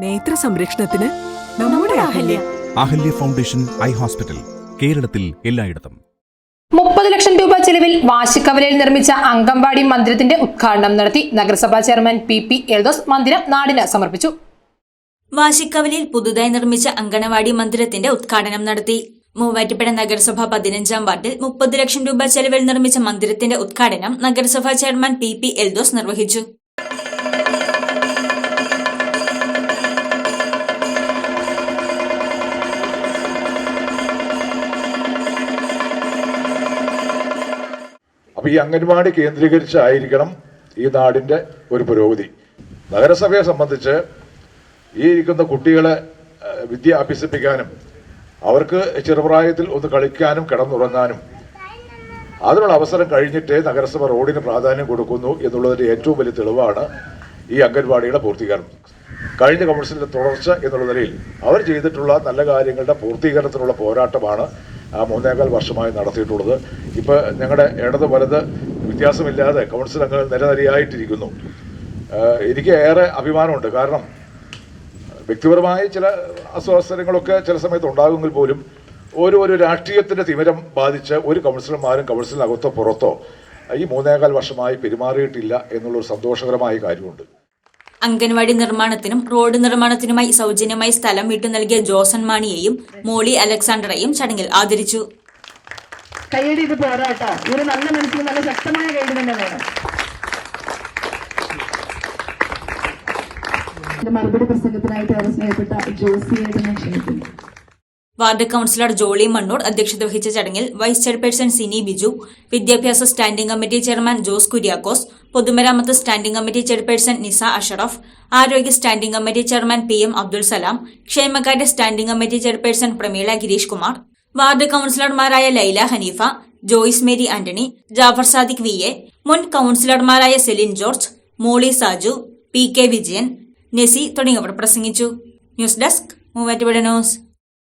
നേത്ര സംരക്ഷണത്തിന് നമ്മുടെ Ahalya. Ahalya. Foundation eye hospital കേരളത്തിൽ എല്ലായിടത്തും. മുപ്പത് ലക്ഷം രൂപ ചെലവിൽ വാശിക്കവലയിൽ നിർമ്മിച്ച അങ്കമ്പാടി മന്ദിരത്തിന്റെ ഉദ്ഘാടനം നടത്തി നഗരസഭാ ചെയർമാൻ പി പി എൽദോസ് മന്ദിരം നാടിന് സമർപ്പിച്ചു. വാശിക്കവലിൽ പുതുതായി നിർമ്മിച്ച അങ്കണവാടി മന്ദിരത്തിന്റെ ഉദ്ഘാടനം നടത്തി. മൂവാറ്റുപുഴ നഗരസഭ പതിനഞ്ചാം വാർഡിൽ മുപ്പത് ലക്ഷം രൂപ ചെലവിൽ നിർമ്മിച്ച മന്ദിരത്തിന്റെ ഉദ്ഘാടനം നഗരസഭാ ചെയർമാൻ പി പി എൽദോസ് നിർവഹിച്ചു. അപ്പൊ ഈ അംഗൻവാടി കേന്ദ്രീകരിച്ചായിരിക്കണം ഈ നാടിന്റെ ഒരു പുരോഗതി. നഗരസഭയെ സംബന്ധിച്ച് ഈ ഇരിക്കുന്ന കുട്ടികളെ വിദ്യ അഭ്യസിപ്പിക്കാനും അവർക്ക് ചെറുപ്രായത്തിൽ ഒന്ന് കളിക്കാനും കിടന്നുറങ്ങാനും അതിനുള്ള അവസരം കഴിഞ്ഞിട്ടേ നഗരസഭ റോഡിന് പ്രാധാന്യം കൊടുക്കുന്നു എന്നുള്ളതിന്റെ ഏറ്റവും വലിയ തെളിവാണ് ഈ അംഗൻവാടിയുടെ പൂർത്തീകരണം. കഴിഞ്ഞ കൗൺസിലിന്റെ തുടർച്ച എന്നുള്ള നിലയിൽ അവർ ചെയ്തിട്ടുള്ള നല്ല കാര്യങ്ങളുടെ പൂർത്തീകരണത്തിനുള്ള പോരാട്ടമാണ് ആ മൂന്നേകാൽ വർഷമായി നടത്തിയിട്ടുള്ളത്. ഇപ്പൊ ഞങ്ങളുടെ ഇടത് വലത് വ്യത്യാസമില്ലാതെ കൗൺസിൽ അംഗങ്ങൾ നിരനിരയായിട്ടിരിക്കുന്നു എനിക്ക് ഏറെ അഭിമാനമുണ്ട്. കാരണം വ്യക്തിപരമായ ചില അസ്വാസ്ഥ്യങ്ങളൊക്കെ ചില സമയത്ത് ഉണ്ടാകുമെങ്കിൽ പോലും ഒരു ഒരു രാഷ്ട്രീയത്തിന്റെ തിമിരം ബാധിച്ച് ഒരു കൗൺസിലർമാരും കൗൺസിലിനകത്തോ പുറത്തോ ഈ മൂന്നേകാൽ വർഷമായി പെരുമാറിയിട്ടില്ല എന്നുള്ളൊരു സന്തോഷകരമായ കാര്യമുണ്ട്. അംഗൻവാടി നിർമ്മാണത്തിനും റോഡ് നിർമ്മാണത്തിനുമായി സൗജന്യമായി സ്ഥലം വിട്ടു നൽകിയ ജോസൺ മാണിയെയും മോളി അലക്സാണ്ടറെയും ചടങ്ങിൽ ആദരിച്ചു. കൈയടി ഇത് പോരാട്ടോ. ഒരു നല്ല നല്ല ശക്തമായ കൈയടി തന്നെ വേണം എന്റെ മറുപടി പ്രസംഗത്തിനായിട്ട് അവർ സ്നേഹപ്പെട്ട ജോസിയായിട്ട് ക്ഷണിക്കുന്നു. വാർഡ് കൌൺസിലർ ജോളി മണ്ണൂർ അധ്യക്ഷത വഹിച്ച ചടങ്ങിൽ വൈസ് ചെയർപേഴ്സൺ സിനി ബിജു വിദ്യാഭ്യാസ standing committee chairman Jose Kuriakose പൊതുമരാമത്ത് standing committee chairperson Nisa Ashraf ആരോഗ്യ standing committee chairman P M Abdul Salam ക്ഷേമകാര്യ standing committee chairperson Prameela Girish Kumar ward കൌൺസിലർമാരായ Laila Haneefa Joyce Mary Antony Jafar Sadiq V A മുൻ കൌൺസിലർമാരായ സെലിൻ ജോർജ് മോളി സാജു പി കെ വിജയൻ നെസി തുടങ്ങിയവർ പ്രസംഗിച്ചു. News desk Muvattupuzha news.